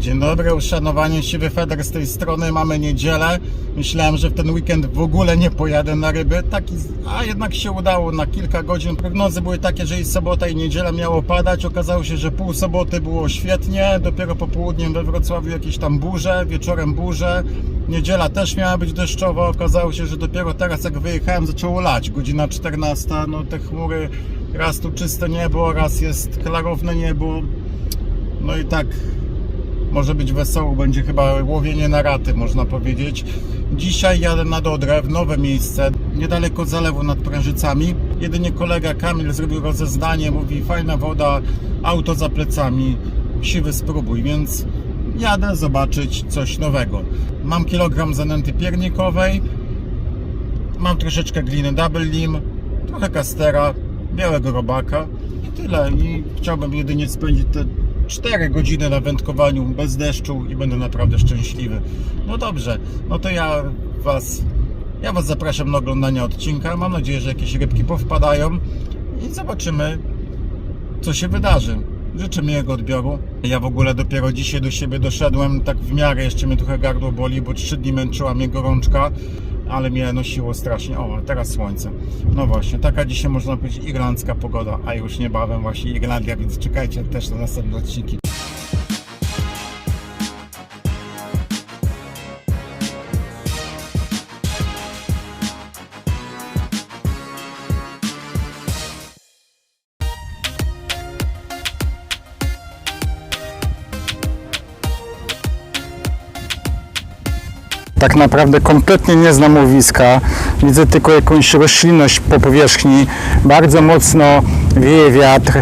Dzień dobry, uszanowanie Siwy Feder z tej strony. Mamy niedzielę. Myślałem, że w ten weekend w ogóle nie pojadę na ryby, Taki, a jednak się udało na kilka godzin. Prognozy były takie, że i sobota i niedziela miało padać. Okazało się, że pół soboty było świetnie. Dopiero popołudniem we Wrocławiu jakieś tam burze, wieczorem burze. Niedziela też miała być deszczowa. Okazało się, że dopiero teraz jak wyjechałem zaczęło lać. Godzina 14, no te chmury, raz tu czyste niebo, raz jest klarowne niebo. No i tak może być wesoło, będzie chyba łowienie na raty, można powiedzieć. Dzisiaj jadę na Dodrę, w nowe miejsce, niedaleko zalewu nad Prężycami. Jedynie kolega Kamil zrobił rozeznanie, mówi fajna woda, auto za plecami, siwy spróbuj, więc jadę zobaczyć coś nowego. Mam kilogram zanęty piernikowej, mam troszeczkę gliny double lim, trochę kastera, białego robaka i tyle. I chciałbym jedynie spędzić te 4 godziny na wędkowaniu bez deszczu i będę naprawdę szczęśliwy. No dobrze, no to ja Was, ja was zapraszam na oglądanie odcinka. Mam nadzieję, że jakieś rybki powpadają i zobaczymy, co się wydarzy. Życzę miłego odbioru. Ja w ogóle dopiero dzisiaj do siebie doszedłem, tak w miarę jeszcze mnie trochę gardło boli, bo trzy dni męczyła mnie gorączka, ale mnie nosiło strasznie. O, teraz słońce. No właśnie, taka dzisiaj można powiedzieć irlandzka pogoda, a już niebawem właśnie Irlandia, więc czekajcie też na następne odcinki. Tak naprawdę kompletnie nie znam łowiska. Widzę tylko jakąś roślinność po powierzchni. Bardzo mocno wieje wiatr,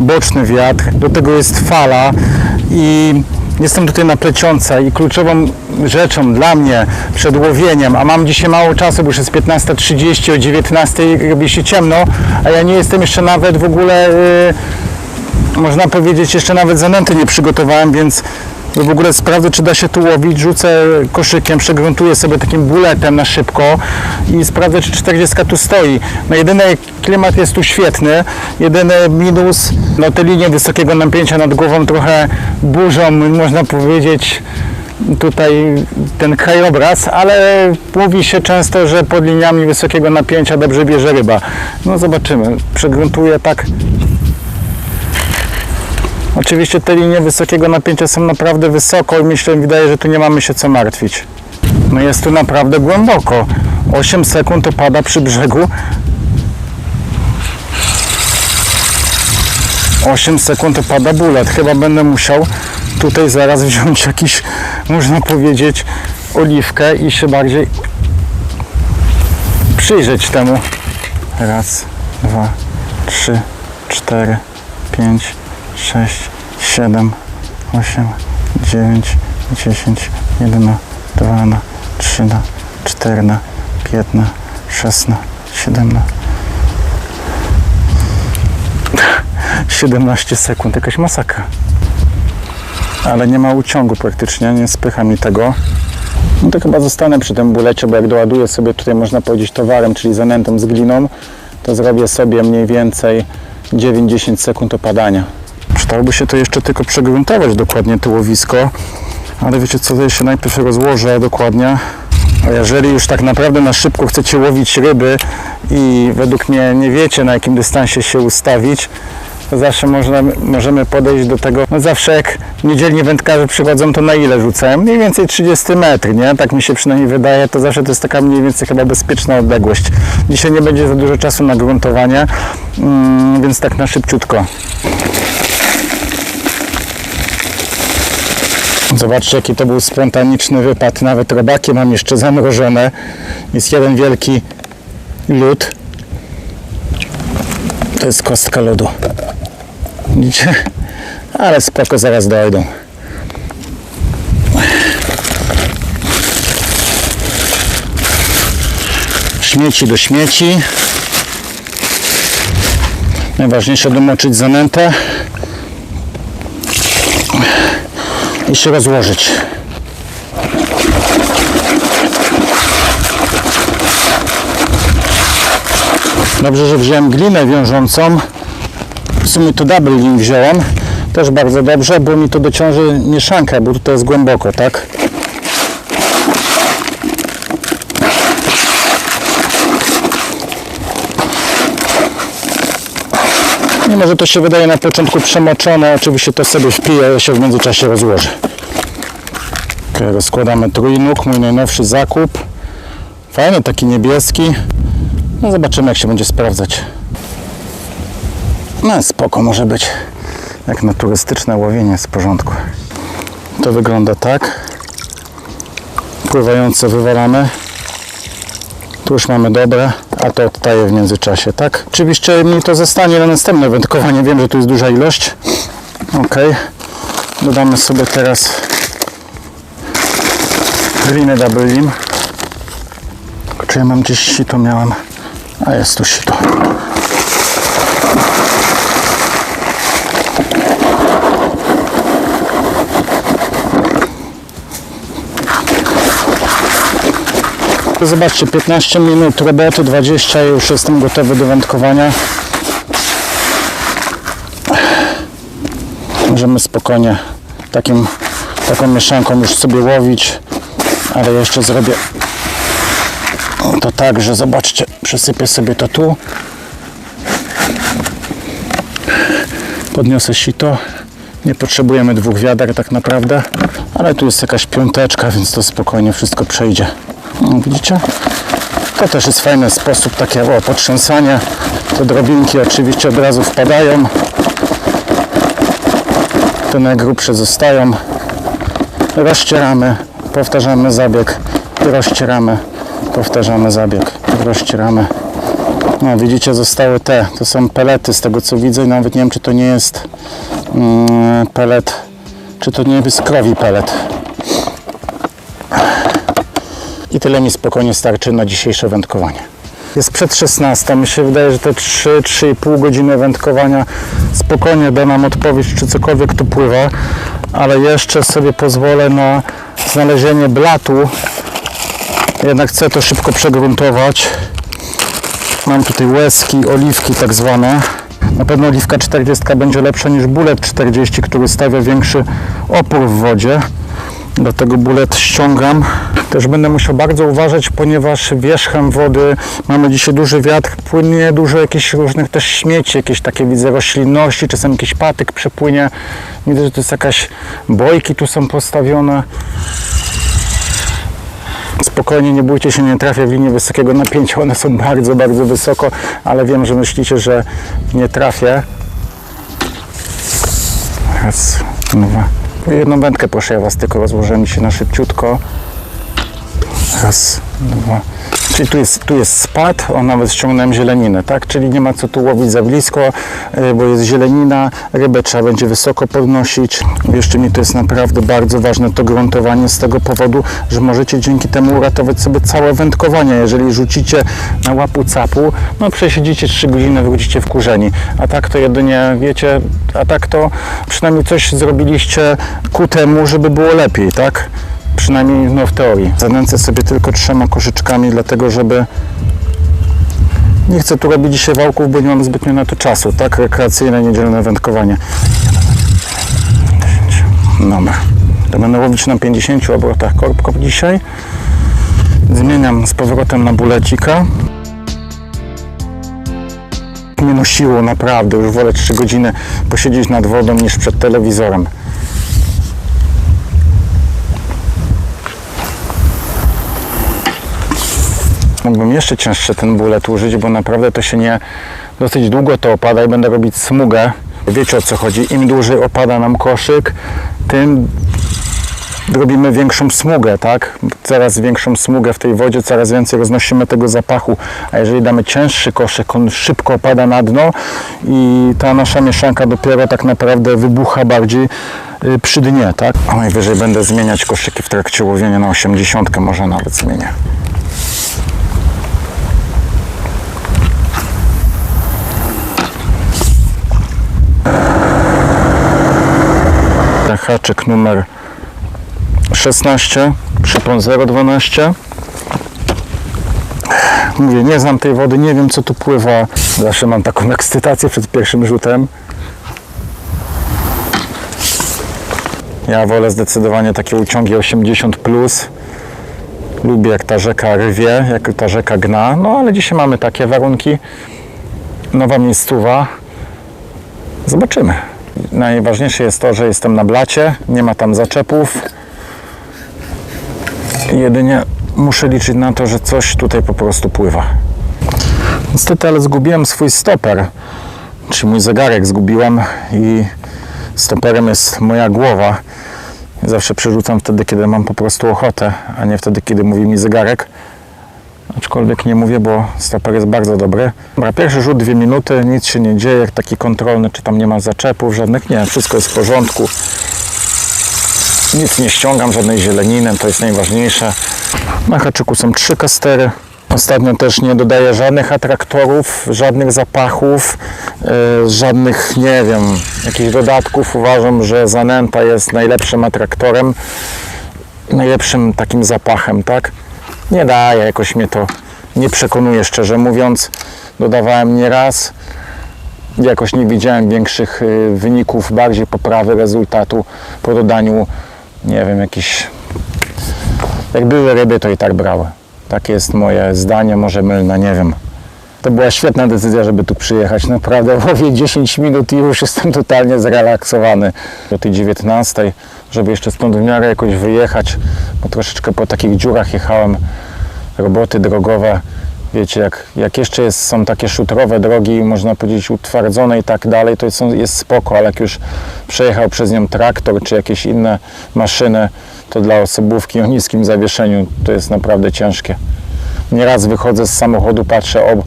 boczny wiatr. Do tego jest fala i jestem tutaj na plecionce i kluczową rzeczą dla mnie przed łowieniem, a mam dzisiaj mało czasu, bo już jest 15.30, o 19.00 robi się ciemno, a ja nie jestem jeszcze nawet w ogóle... Yy, można powiedzieć, jeszcze nawet zanęty nie przygotowałem, więc w ogóle sprawdzę, czy da się tu łowić. Rzucę koszykiem, przegruntuję sobie takim buletem na szybko i sprawdzę, czy 40 tu stoi. No jedyny klimat jest tu świetny. Jedyny minus, no te linie wysokiego napięcia nad głową trochę burzą, można powiedzieć, tutaj ten krajobraz, ale mówi się często, że pod liniami wysokiego napięcia dobrze bierze ryba. No zobaczymy. Przegruntuję tak Oczywiście te linie wysokiego napięcia są naprawdę wysoko i myślę, wydaje, że tu nie mamy się co martwić. No jest tu naprawdę głęboko. 8 sekund opada przy brzegu. 8 sekund opada bulet. Chyba będę musiał tutaj zaraz wziąć jakiś, można powiedzieć, oliwkę i się bardziej przyjrzeć temu. Raz, dwa, trzy, cztery, pięć, 6, 7, 8, 9, 10, 11, 12, 13, 14, 15, 16, 17. 17 sekund, jakaś masakra. Ale nie ma uciągu praktycznie, nie spycha mi tego. No to chyba zostanę przy tym bulecie, bo jak doładuję sobie tutaj można powiedzieć towarem, czyli zanętą z gliną, to zrobię sobie mniej więcej 9-10 sekund opadania. Przydałoby się to jeszcze tylko przegruntować dokładnie to łowisko, ale wiecie co, ja się najpierw rozłożę dokładnie. A jeżeli już tak naprawdę na szybko chcecie łowić ryby i według mnie nie wiecie na jakim dystansie się ustawić, to zawsze można, możemy podejść do tego, no zawsze jak niedzielni wędkarze przychodzą, to na ile rzucają? Mniej więcej 30 metr, nie? Tak mi się przynajmniej wydaje, to zawsze to jest taka mniej więcej chyba bezpieczna odległość. Dzisiaj nie będzie za dużo czasu na gruntowanie, mm, więc tak na szybciutko. Zobaczcie, jaki to był spontaniczny wypad. Nawet robaki mam jeszcze zamrożone. Jest jeden wielki lód. To jest kostka lodu. Widzicie? Ale spoko, zaraz dojdą. Śmieci do śmieci. Najważniejsze domoczyć zanętę. I się rozłożyć. Dobrze, że wziąłem glinę wiążącą. W sumie to double lin wziąłem. Też bardzo dobrze, bo mi to dociąży mieszankę, bo tutaj jest głęboko, tak? Mimo, że to się wydaje na początku przemoczone, oczywiście to sobie wpije, się w międzyczasie rozłoży. Okay, rozkładamy trójnóg, mój najnowszy zakup. Fajny, taki niebieski. No zobaczymy jak się będzie sprawdzać. No spoko może być. Jak na turystyczne łowienie w porządku. To wygląda tak. Pływające wywalamy. Tu już mamy dobre, a to odtaje w międzyczasie, tak? Oczywiście mi to zostanie na następne wędkowanie. Wiem, że tu jest duża ilość. Ok. Dodamy sobie teraz linę double Czy ja mam gdzieś sito miałem? A jest tu sito. Zobaczcie, 15 minut roboty, 20 i już jestem gotowy do wędkowania. Możemy spokojnie takim, taką mieszanką już sobie łowić, ale jeszcze zrobię to tak, że zobaczcie, przysypię sobie to tu. Podniosę sito. Nie potrzebujemy dwóch wiader tak naprawdę, ale tu jest jakaś piąteczka, więc to spokojnie wszystko przejdzie. Widzicie? To też jest fajny sposób, takie o, potrząsanie. Te drobinki oczywiście od razu wpadają. Te najgrubsze zostają. Rozcieramy, powtarzamy zabieg, rozcieramy, powtarzamy zabieg, rozcieramy. No widzicie, zostały te, to są pelety z tego co widzę, nawet nie wiem czy to nie jest mm, pelet, czy to nie jest krowi pelet. I tyle mi spokojnie starczy na dzisiejsze wędkowanie. Jest przed 16. Mi się wydaje, że te 3-3,5 godziny wędkowania spokojnie da nam odpowiedź, czy cokolwiek tu pływa, ale jeszcze sobie pozwolę na znalezienie blatu. Jednak chcę to szybko przegruntować. Mam tutaj łezki, oliwki tak zwane. Na pewno oliwka 40 będzie lepsza niż bulet 40, który stawia większy opór w wodzie. Dlatego bulet ściągam. Też będę musiał bardzo uważać, ponieważ wierzchem wody mamy dzisiaj duży wiatr, płynie dużo jakichś różnych też śmieci, jakieś takie widzę roślinności, czasem jakiś patyk przepłynie. Widzę, że to jest jakaś bojki tu są postawione. Spokojnie, nie bójcie się, nie trafię w linię wysokiego napięcia, one są bardzo, bardzo wysoko, ale wiem, że myślicie, że nie trafię. Raz, dwa. Jedną wędkę proszę ja Was tylko rozłożę mi się na szybciutko. Raz, dwa. Czyli tu jest, tu jest spad, o nawet ściągnąłem zieleninę, tak? Czyli nie ma co tu łowić za blisko, y, bo jest zielenina, rybę trzeba będzie wysoko podnosić. Wierzcie mi, to jest naprawdę bardzo ważne to gruntowanie z tego powodu, że możecie dzięki temu uratować sobie całe wędkowanie. Jeżeli rzucicie na łapu capu, no przesiedzicie 3 godziny, wrócicie wkurzeni. A tak to jedynie, wiecie, a tak to przynajmniej coś zrobiliście ku temu, żeby było lepiej, tak? Przynajmniej no, w teorii. Zanęcę sobie tylko trzema koszyczkami, dlatego żeby nie chcę tu robić dzisiaj wałków, bo nie mam zbytnio na to czasu. Tak, rekreacyjne, niedzielne wędkowanie. Dobra. To będę łowić na 50 obrotach korbką dzisiaj. Zmieniam z powrotem na bulecika. Mnie nosiło naprawdę, już wolę 3 godziny posiedzieć nad wodą niż przed telewizorem. Mógłbym jeszcze cięższy ten bulet użyć, bo naprawdę to się nie dosyć długo to opada i będę robić smugę. Wiecie o co chodzi. Im dłużej opada nam koszyk, tym robimy większą smugę, tak? Coraz większą smugę w tej wodzie, coraz więcej roznosimy tego zapachu. A jeżeli damy cięższy koszyk, on szybko opada na dno i ta nasza mieszanka dopiero tak naprawdę wybucha bardziej y, przy dnie, tak? A najwyżej będę zmieniać koszyki w trakcie łowienia na 80, może nawet zmienię. Haczyk numer 16, przypon 012. Mówię, nie znam tej wody, nie wiem co tu pływa. Zawsze mam taką ekscytację przed pierwszym rzutem. Ja wolę zdecydowanie takie uciągi 80 plus. Lubię jak ta rzeka rwie, jak ta rzeka gna. No ale dzisiaj mamy takie warunki. Nowa miejscowa. Zobaczymy. Najważniejsze jest to, że jestem na blacie, nie ma tam zaczepów. Jedynie muszę liczyć na to, że coś tutaj po prostu pływa. Niestety, ale zgubiłem swój stoper, czy mój zegarek zgubiłem i stoperem jest moja głowa. Zawsze przerzucam wtedy, kiedy mam po prostu ochotę, a nie wtedy, kiedy mówi mi zegarek. Aczkolwiek nie mówię, bo stoper jest bardzo dobry. Dobra, pierwszy rzut, dwie minuty, nic się nie dzieje, taki kontrolny, czy tam nie ma zaczepów żadnych. Nie, wszystko jest w porządku. Nic nie ściągam, żadnej zieleniny, to jest najważniejsze. Na haczyku są trzy kastery. Ostatnio też nie dodaję żadnych atraktorów, żadnych zapachów, yy, żadnych, nie wiem, jakichś dodatków. Uważam, że zanęta jest najlepszym atraktorem, najlepszym takim zapachem, tak? Nie daje, jakoś mnie to nie przekonuje, szczerze mówiąc. Dodawałem nieraz, jakoś nie widziałem większych y, wyników, bardziej poprawy rezultatu po dodaniu, nie wiem, jakiś jak były ryby, to i tak brały. Takie jest moje zdanie, może mylne, nie wiem. To była świetna decyzja, żeby tu przyjechać. Naprawdę łowię 10 minut i już jestem totalnie zrelaksowany. Do tej 19, żeby jeszcze stąd w miarę jakoś wyjechać, bo troszeczkę po takich dziurach jechałem. Roboty drogowe, wiecie, jak, jak jeszcze jest, są takie szutrowe drogi, można powiedzieć utwardzone i tak dalej, to jest, jest spoko, ale jak już przejechał przez nią traktor czy jakieś inne maszyny, to dla osobówki o niskim zawieszeniu to jest naprawdę ciężkie. Nieraz wychodzę z samochodu, patrzę o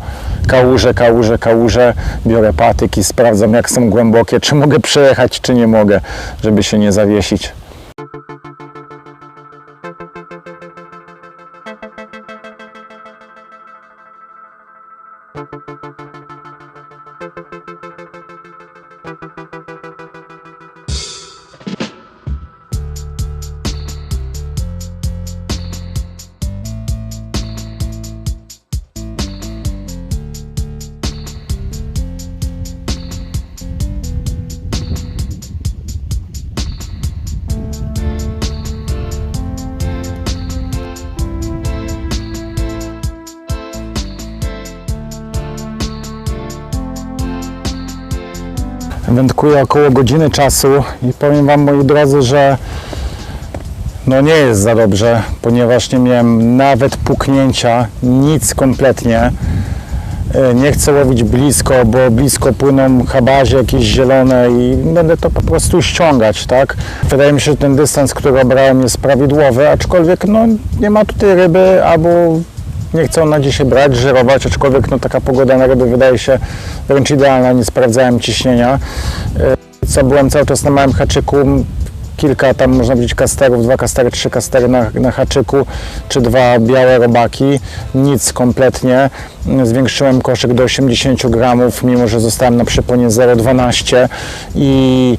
kałuże, kałuże, kałuże, biorę patyk i sprawdzam jak są głębokie, czy mogę przejechać, czy nie mogę, żeby się nie zawiesić. Wędkuję około godziny czasu i powiem Wam moi drodzy, że no nie jest za dobrze, ponieważ nie miałem nawet puknięcia, nic kompletnie. E, Nie chcę łowić blisko, bo blisko płyną habazie jakieś zielone i będę to po prostu ściągać, tak? Wydaje mi się, że ten dystans, który obrałem jest prawidłowy, aczkolwiek no nie ma tutaj ryby, albo nie chcę na dzisiaj brać, żerować, aczkolwiek no taka pogoda na ryby wydaje się wręcz idealna, nie sprawdzałem ciśnienia. E, Co byłem cały czas na małym haczyku, kilka tam można powiedzieć kasterów, dwa kastery, trzy kastery na, na haczyku, czy dwa białe robaki, nic kompletnie. Zwiększyłem koszyk do 80 gramów, mimo że zostałem na przeponie 0,12 i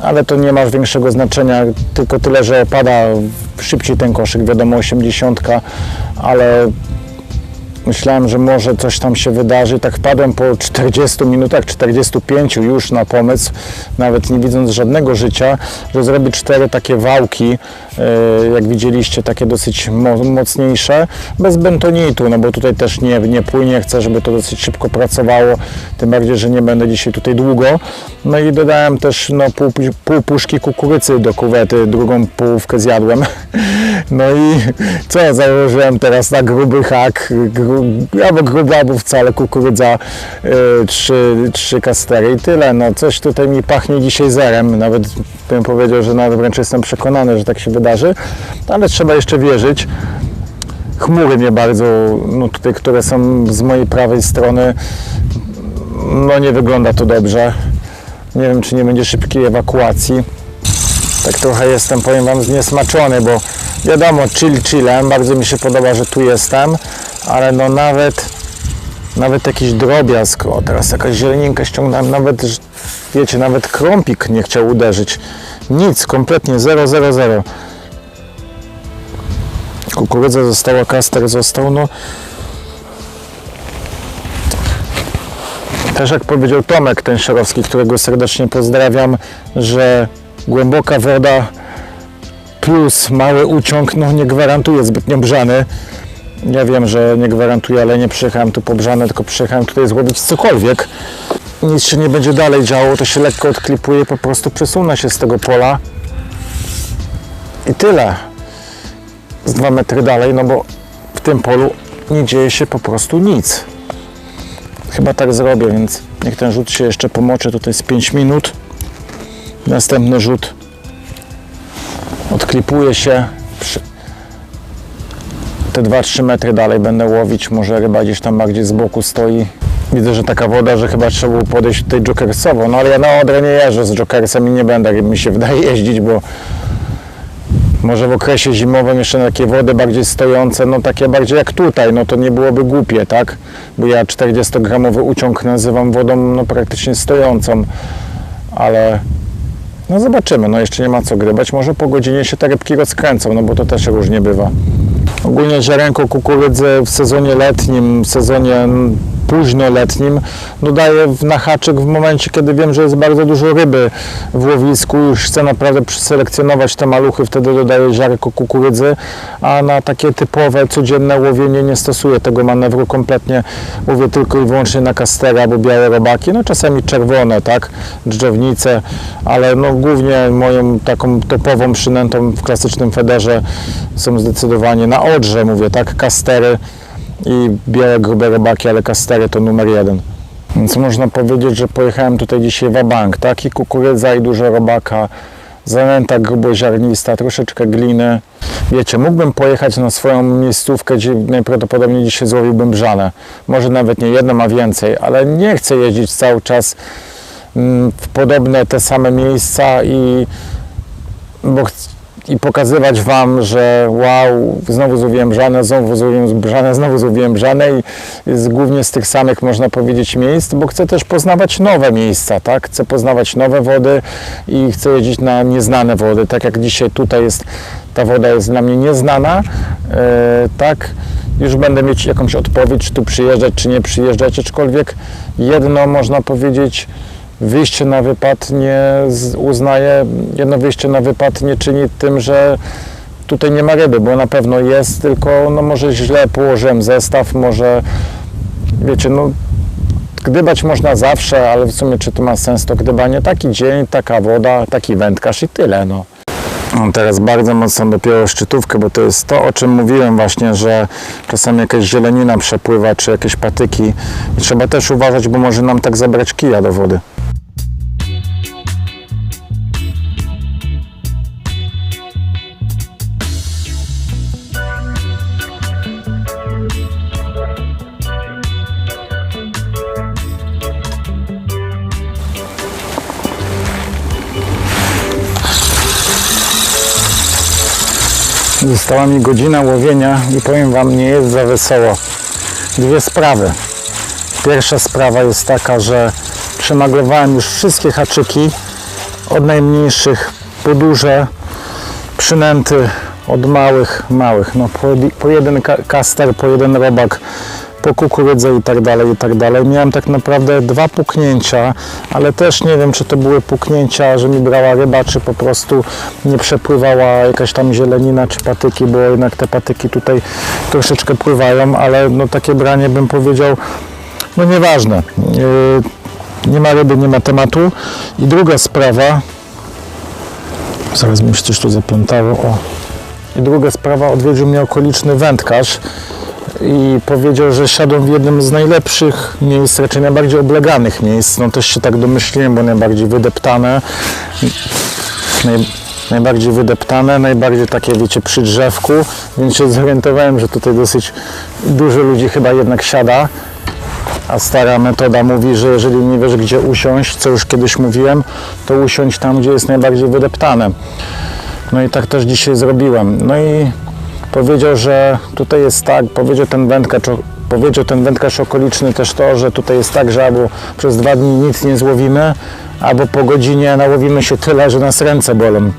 ale to nie ma większego znaczenia, tylko tyle, że opada szybciej ten koszyk, wiadomo 80, ale myślałem, że może coś tam się wydarzy. Tak wpadłem po 40 minutach, 45 już na pomysł, nawet nie widząc żadnego życia, że zrobię cztery takie wałki, jak widzieliście, takie dosyć mo- mocniejsze, bez bentonitu, no bo tutaj też nie, nie płynie, chcę, żeby to dosyć szybko pracowało, tym bardziej, że nie będę dzisiaj tutaj długo. No i dodałem też no, pół, pół puszki kukurydzy do kuwety, drugą połówkę zjadłem. No i co, założyłem teraz na gruby hak, gru, albo gruby, albo wcale kukurydza, y, trzy, trzy kastery i tyle. No coś tutaj mi pachnie dzisiaj zerem, nawet bym powiedział, że nawet wręcz jestem przekonany, że tak się wydarzy, ale trzeba jeszcze wierzyć. Chmury mnie bardzo, no tutaj, które są z mojej prawej strony, no nie wygląda to dobrze. Nie wiem, czy nie będzie szybkiej ewakuacji tak trochę jestem, powiem Wam, zniesmaczony, bo wiadomo, chill chillem, bardzo mi się podoba, że tu jestem, ale no nawet, nawet jakiś drobiazg, o teraz jakaś zieleninka ściągnąłem, nawet, wiecie, nawet krąpik nie chciał uderzyć, nic, kompletnie, 0, 0, 0. Kukurydza została, kaster został, no Też jak powiedział Tomek ten Szerowski, którego serdecznie pozdrawiam, że głęboka woda plus mały uciąg, no nie gwarantuje zbytnio brzany. Ja wiem, że nie gwarantuje, ale nie przyjechałem tu po brzanę, tylko przyjechałem tutaj złowić cokolwiek. Nic się nie będzie dalej działo, to się lekko odklipuje po prostu przesunę się z tego pola. I tyle. Z dwa metry dalej, no bo w tym polu nie dzieje się po prostu nic. Chyba tak zrobię, więc niech ten rzut się jeszcze pomoczy tutaj z 5 minut. Następny rzut odklipuje się. Przy... Te 2-3 metry dalej będę łowić. Może ryba gdzieś tam bardziej z boku stoi. Widzę, że taka woda, że chyba trzeba było podejść tutaj jokersowo. No ale ja na Odrę nie jeżdżę z jokersem i nie będę, mi się wydaje, jeździć, bo może w okresie zimowym jeszcze na takie wody bardziej stojące, no takie bardziej jak tutaj, no to nie byłoby głupie, tak? Bo ja 40-gramowy uciąg nazywam wodą no praktycznie stojącą, ale no zobaczymy, no jeszcze nie ma co grzebać, może po godzinie się te rybki rozkręcą, no bo to też różnie bywa. Ogólnie ziarenko kukurydzy w sezonie letnim, w sezonie mm, późnoletnim dodaję w- na haczyk w momencie, kiedy wiem, że jest bardzo dużo ryby w łowisku, już chcę naprawdę przyselekcjonować te maluchy, wtedy dodaję ziarnko kukurydzy, a na takie typowe, codzienne łowienie nie stosuję tego manewru kompletnie, łowię tylko i wyłącznie na kastera albo białe robaki, no czasami czerwone, tak, drzewnice, ale no głównie moją taką topową przynętą w klasycznym federze są zdecydowanie na odrze, mówię, tak, kastery, i białe grube robaki, ale kastery to numer jeden. Więc można powiedzieć, że pojechałem tutaj dzisiaj w bank, tak? I kukurydza, i dużo robaka, zanęta gruboziarnista, troszeczkę gliny. Wiecie, mógłbym pojechać na swoją miejscówkę, gdzie najprawdopodobniej dzisiaj złowiłbym brzanę. Może nawet nie jedną, a więcej, ale nie chcę jeździć cały czas mm, w podobne te same miejsca i bo i pokazywać Wam, że wow, znowu złowiłem brzanę, znowu złowiłem brzanę, znowu złowiłem brzanę i z, głównie z tych samych, można powiedzieć, miejsc, bo chcę też poznawać nowe miejsca, tak? Chcę poznawać nowe wody i chcę jeździć na nieznane wody, tak jak dzisiaj tutaj jest, ta woda jest dla mnie nieznana, e, tak? Już będę mieć jakąś odpowiedź, czy tu przyjeżdżać, czy nie przyjeżdżać, aczkolwiek jedno można powiedzieć, wyjście na wypad nie uznaję, jedno wyjście na wypad nie czyni tym, że tutaj nie ma ryby, bo na pewno jest, tylko no może źle położyłem zestaw, może wiecie, no gdybać można zawsze, ale w sumie czy to ma sens to gdybanie? Taki dzień, taka woda, taki wędkarz i tyle, no. Mam teraz bardzo mocno dopiero szczytówkę, bo to jest to, o czym mówiłem właśnie, że czasami jakaś zielenina przepływa, czy jakieś patyki. I trzeba też uważać, bo może nam tak zabrać kija do wody. Została mi godzina łowienia i powiem Wam, nie jest za wesoło. Dwie sprawy. Pierwsza sprawa jest taka, że przemaglowałem już wszystkie haczyki, od najmniejszych po duże, przynęty od małych, małych, no po, po jeden ka- kaster, po jeden robak, po kukurydzę i tak dalej, i tak dalej. Miałem tak naprawdę dwa puknięcia, ale też nie wiem, czy to były puknięcia, że mi brała ryba, czy po prostu nie przepływała jakaś tam zielenina, czy patyki, bo jednak te patyki tutaj troszeczkę pływają, ale no takie branie bym powiedział, no nieważne. Yy, nie ma ryby, nie ma tematu. I druga sprawa, zaraz mi się coś tu zaplątało, o. I druga sprawa, odwiedził mnie okoliczny wędkarz i powiedział, że siadłem w jednym z najlepszych miejsc, raczej najbardziej obleganych miejsc. No też się tak domyśliłem, bo najbardziej wydeptane. Naj, najbardziej wydeptane, najbardziej takie, wiecie, przy drzewku, więc się zorientowałem, że tutaj dosyć dużo ludzi chyba jednak siada. A stara metoda mówi, że jeżeli nie wiesz gdzie usiąść, co już kiedyś mówiłem, to usiądź tam, gdzie jest najbardziej wydeptane. No i tak też dzisiaj zrobiłem. No i powiedział, że tutaj jest tak, powiedział ten wędkarz, powiedział ten wędkarz okoliczny też to, że tutaj jest tak, że albo przez dwa dni nic nie złowimy, albo po godzinie nałowimy się tyle, że nas ręce bolą.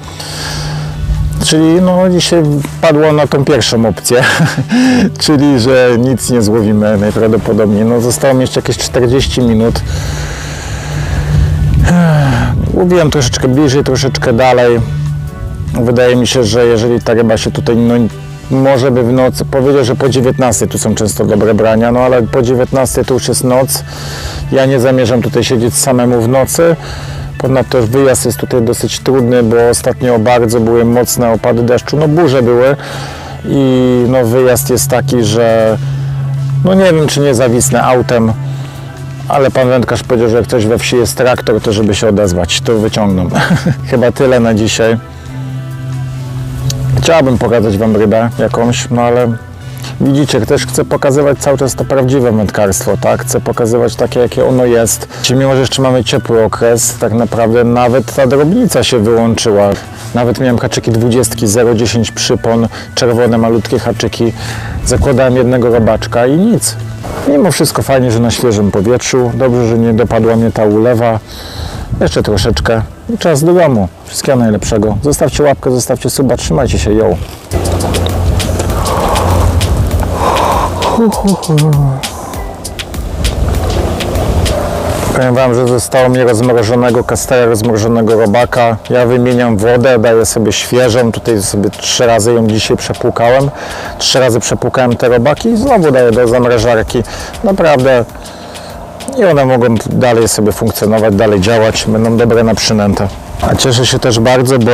Czyli no dzisiaj padło na tą pierwszą opcję, czyli że nic nie złowimy najprawdopodobniej. No zostało mi jeszcze jakieś 40 minut. Łowiłem troszeczkę bliżej, troszeczkę dalej. Wydaje mi się, że jeżeli ta ryba się tutaj, no może by w nocy, powiedział, że po 19 tu są często dobre brania, no ale po 19 to już jest noc. Ja nie zamierzam tutaj siedzieć samemu w nocy. Ponadto wyjazd jest tutaj dosyć trudny, bo ostatnio bardzo były mocne opady deszczu, no burze były i no wyjazd jest taki, że no nie wiem czy nie zawisnę autem, ale pan wędkarz powiedział, że jak ktoś we wsi jest traktor, to żeby się odezwać, to wyciągną. Chyba tyle na dzisiaj. Chciałbym pokazać Wam rybę jakąś, no ale widzicie, też chcę pokazywać cały czas to prawdziwe wędkarstwo, tak? Chcę pokazywać takie, jakie ono jest. Mimo, że jeszcze mamy ciepły okres, tak naprawdę nawet ta drobnica się wyłączyła. Nawet miałem haczyki 20, 0,10 przypon, czerwone, malutkie haczyki. Zakładałem jednego robaczka i nic. Mimo wszystko fajnie, że na świeżym powietrzu. Dobrze, że nie dopadła mnie ta ulewa. Jeszcze troszeczkę i czas do domu. Wszystkiego najlepszego. Zostawcie łapkę, zostawcie suba, trzymajcie się, ją. Powiem Wam, że zostało mi rozmrożonego kastera, rozmrożonego robaka. Ja wymieniam wodę, daję sobie świeżą. Tutaj sobie trzy razy ją dzisiaj przepłukałem. Trzy razy przepłukałem te robaki i znowu daję do zamrażarki. Naprawdę i one mogą dalej sobie funkcjonować, dalej działać, będą dobre na przynętę. A cieszę się też bardzo, bo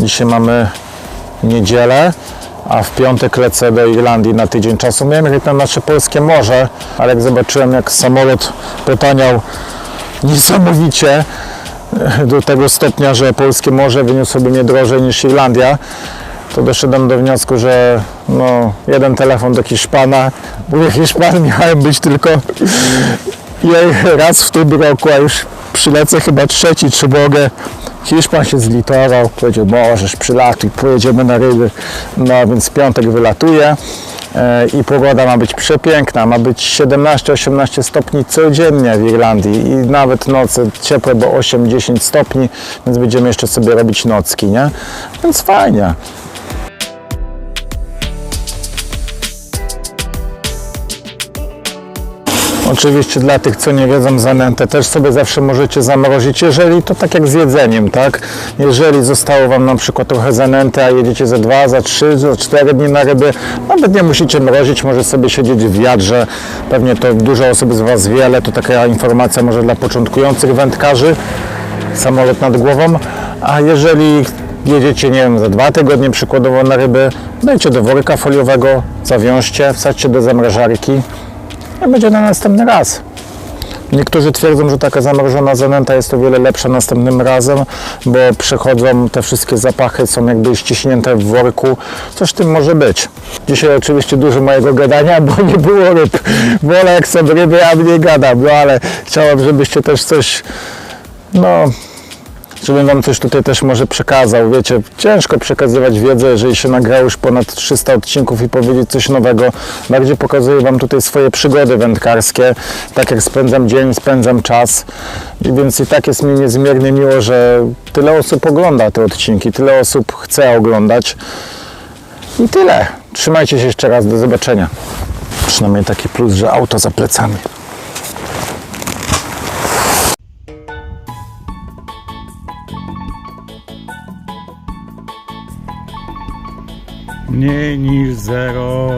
dzisiaj mamy niedzielę, a w piątek lecę do Irlandii na tydzień czasu. Miałem jechać na nasze polskie morze, ale jak zobaczyłem jak samolot potaniał niesamowicie do tego stopnia, że polskie morze wyniosłoby mnie drożej niż Irlandia, to doszedłem do wniosku, że no, jeden telefon do Hiszpana, mówię Hiszpan, miałem być tylko raz w tym roku, a już przylecę chyba trzeci, czy mogę. Hiszpan się zlitował, powiedział, możesz przylatuj, pojedziemy na ryby. No więc piątek wylatuję e, i pogoda ma być przepiękna, ma być 17-18 stopni codziennie w Irlandii i nawet noce ciepłe, bo 8-10 stopni, więc będziemy jeszcze sobie robić nocki, nie? Więc fajnie. Oczywiście dla tych, co nie wiedzą, zanętę też sobie zawsze możecie zamrozić, jeżeli to tak jak z jedzeniem, tak? Jeżeli zostało Wam na przykład trochę zanęty, a jedziecie za dwa, za trzy, za cztery dni na ryby, nawet nie musicie mrozić, może sobie siedzieć w wiadrze, pewnie to dużo osób z Was wie, ale to taka informacja może dla początkujących wędkarzy, samolot nad głową, a jeżeli jedziecie, nie wiem, za dwa tygodnie przykładowo na ryby, dajcie do worka foliowego, zawiążcie, wsadźcie do zamrażarki, i będzie na następny raz. Niektórzy twierdzą, że taka zamrożona zanęta jest o wiele lepsza następnym razem, bo przechodzą te wszystkie zapachy, są jakby ściśnięte w worku. Coś tym może być. Dzisiaj oczywiście dużo mojego gadania, bo nie było ryb. Wolę jak są ryby, a mniej gadam. No ale chciałem, żebyście też coś, no, żebym Wam coś tutaj też może przekazał. Wiecie, ciężko przekazywać wiedzę, jeżeli się nagrało już ponad 300 odcinków i powiedzieć coś nowego. Bardziej pokazuję Wam tutaj swoje przygody wędkarskie, tak jak spędzam dzień, spędzam czas. I więc i tak jest mi niezmiernie miło, że tyle osób ogląda te odcinki, tyle osób chce oglądać. I tyle. Trzymajcie się jeszcze raz, do zobaczenia. Przynajmniej taki plus, że auto za plecami. Mniej niż zero.